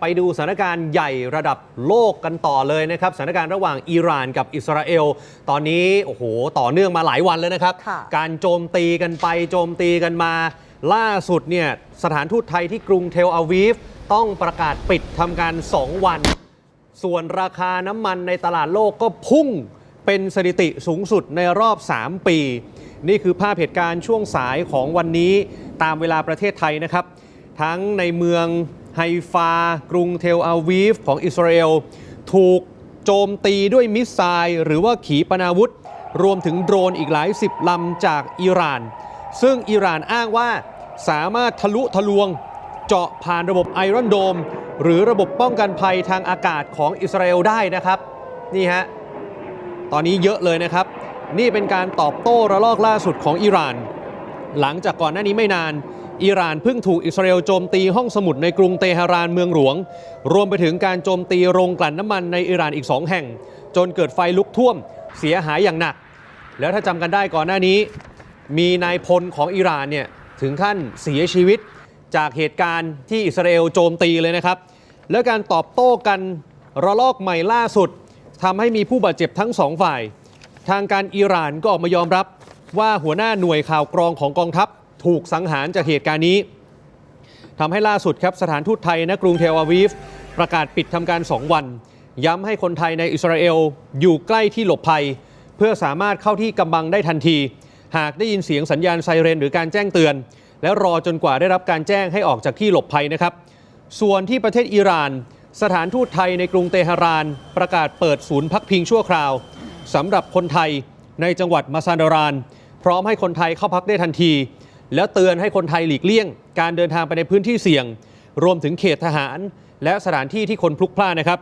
ไปดูสถานการณ์ใหญ่ระดับโลกกันต่อเลยนะครับสถานการณ์ระหว่างอิหร่านกับอิสราเอล ตอนนี้โอ้โหต่อเนื่องมาหลายวันแล้วนะครับค่ะการโจมตีกันไปโจมตีกันมา ล่าสุดเนี่ยสถานทูตไทยที่กรุงเทลอาวีฟต้องประกาศปิดทำการ 2 วัน ส่วนราคาน้ำมันในตลาดโลกก็พุ่งเป็นสถิติสูงสุดในรอบ 3 ปี นี่คือภาพเหตุการณ์ช่วงสายของวันนี้ตามเวลาประเทศไทยนะครับ ทั้งในเมือง ไฮฟา กรุงเทลอาวีฟของอิสราเอล ถูกโจมตีด้วยมิสไซล์หรือว่าขีปนาวุธ รวมถึงโดรนอีกหลายสิบลำจากอิหร่าน ซึ่งอิหร่านอ้างว่าสามารถทะลุทะลวง เจาะผ่านระบบไอรอนโดม หรือระบบป้องกันภัยทางอากาศของอิสราเอลได้นะครับนี่ฮะตอนนี้เยอะเลยนะครับ นี่เป็นการตอบโต้ระลอกล่าสุดของอิหร่าน หลังจากก่อนหน้านี้ไม่นาน อิหร่านเพิ่งถูกอิสราเอลโจมตีห้องสมุดในกรุงเตหะรานเมืองหลวง รวมไปถึงการโจมตีโรงกลั่นน้ำมันในอิหร่านอีก2แห่ง จนเกิดไฟลุกท่วมเสียหายอย่างหนัก แล้วถ้าจำกันได้ก่อนหน้านี้ มีนายพลของอิหร่านเนี่ยถึงขั้นเสียชีวิตจากเหตุการณ์ที่อิสราเอลโจมตีเลยนะครับ และการตอบโต้กันระลอกใหม่ล่าสุดทำให้มีผู้บาดเจ็บทั้งสองฝ่าย ทางการอิหร่านก็ออกมายอมรับว่าหัวหน้าหน่วยข่าวกรองของกองทัพ ถูกสังหารจากเหตุการณ์นี้ทำให้ล่าสุดครับสถานทูตไทยณกรุงเทลอาวีฟประกาศปิดทำการ 2 วัน ย้ำให้คนไทยในอิสราเอลอยู่ใกล้ที่หลบภัย เพื่อสามารถเข้าที่กำบังได้ทันที หากได้ยินเสียงสัญญาณไซเรนหรือการแจ้งเตือน และรอจนกว่าได้รับการแจ้งให้ออกจากที่หลบภัยนะครับ ส่วนที่ประเทศอิหร่าน สถานทูตไทยในกรุงเตหะราน ประกาศเปิดศูนย์พักพิงชั่วคราวสำหรับคนไทยในจังหวัดมาซานดาราน พร้อมให้คนไทยเข้าพักได้ทันที แล้วเตือนให้คนไทยหลีกเลี่ยง การเดินทางไปในพื้นที่เสี่ยง รวมถึงเขตทหาร และสถานที่ที่คนพลุกพล่านนะครับ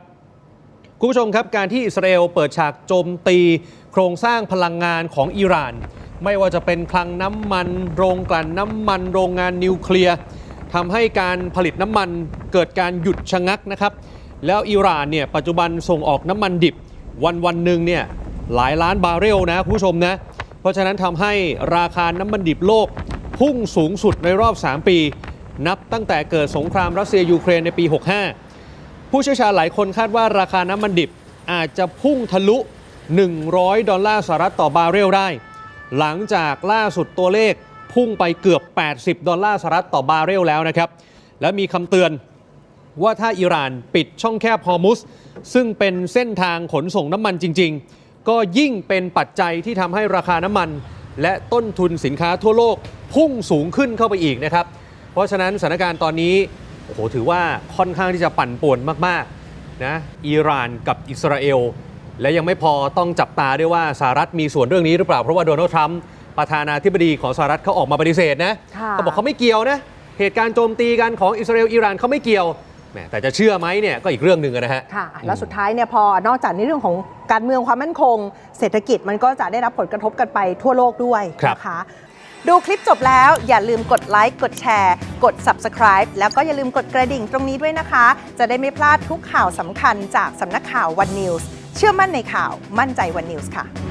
คุณผู้ชมครับการที่อิสราเอลเปิดฉากโจมตี โครงสร้างพลังงานของอิหร่าน ไม่ว่าจะเป็นคลังน้ำมัน โรงกลั่นน้ำมัน โรงงานนิวเคลียร์ทำให้การผลิตน้ำมันเกิดการหยุดชะงักนะครับ แล้วอิหร่านเนี่ยปัจจุบันส่งออกน้ำมันดิบ วันวันหนึ่งเนี่ยหลายล้านบาร์เรลนะคุณผู้ชมนะเพราะฉะนั้นทำให้ราคาน้ำมันดิบโลก พุ่งสูงสุดในรอบ 3 ปี นับตั้งแต่เกิดสงครามรัสเซียยูเครนในปี 65 ผู้เชี่ยวชาญหลายคนคาดว่าราคาน้ำมันดิบอาจจะพุ่งทะลุ 100 ดอลลาร์สหรัฐต่อบาร์เรลได้ หลังจากล่าสุดตัวเลขพุ่งไปเกือบ 80 ดอลลาร์สหรัฐต่อบาร์เรลแล้วนะครับ และมีคำเตือนว่าถ้าอิหร่านปิดช่องแคบฮอร์มุส ซึ่งเป็นเส้นทางขนส่งน้ำมันจริง ๆ ก็ยิ่งเป็นปัจจัยที่ทำให้ราคาน้ำมัน และต้นทุนสินค้าทั่วโลกพุ่งสูงขึ้นเข้าไปอีกนะครับ เพราะฉะนั้นสถานการณ์ตอนนี้โอ้โหถือว่าค่อนข้างที่จะปั่นป่วนมากๆนะอิหร่านกับอิสราเอล และยังไม่พอต้องจับตาด้วยว่าสหรัฐมีส่วนเรื่องนี้หรือเปล่า เพราะว่าโดนัลด์ทรัมป์ประธานาธิบดีของสหรัฐเขาออกมาปฏิเสธนะค่ะเขาบอกเขาไม่เกี่ยวนะเหตุการณ์โจมตีกันของอิสราเอลอิหร่านเขาไม่เกี่ยว แหมแต่จะเชื่อไหมเนี่ยก็อีกเรื่องหนึ่งนะฮะ ค่ะแล้วสุดท้ายเนี่ยพอนอกจากในเรื่องของการเมืองความมั่นคง เศรษฐกิจมันก็จะได้รับผลกระทบกันไปทั่วโลกด้วยครับนะคะดูคลิปจบแล้วอย่าลืมกดไลค์กดแชร์ กด Subscribe แล้วก็อย่าลืมกดกระดิ่งตรงนี้ด้วยนะคะ จะได้ไม่พลาดทุกข่าวสำคัญจากสำนักข่าววันนิวส์เชื่อมั่นในข่าวมั่นใจวันนิวส์ค่ะ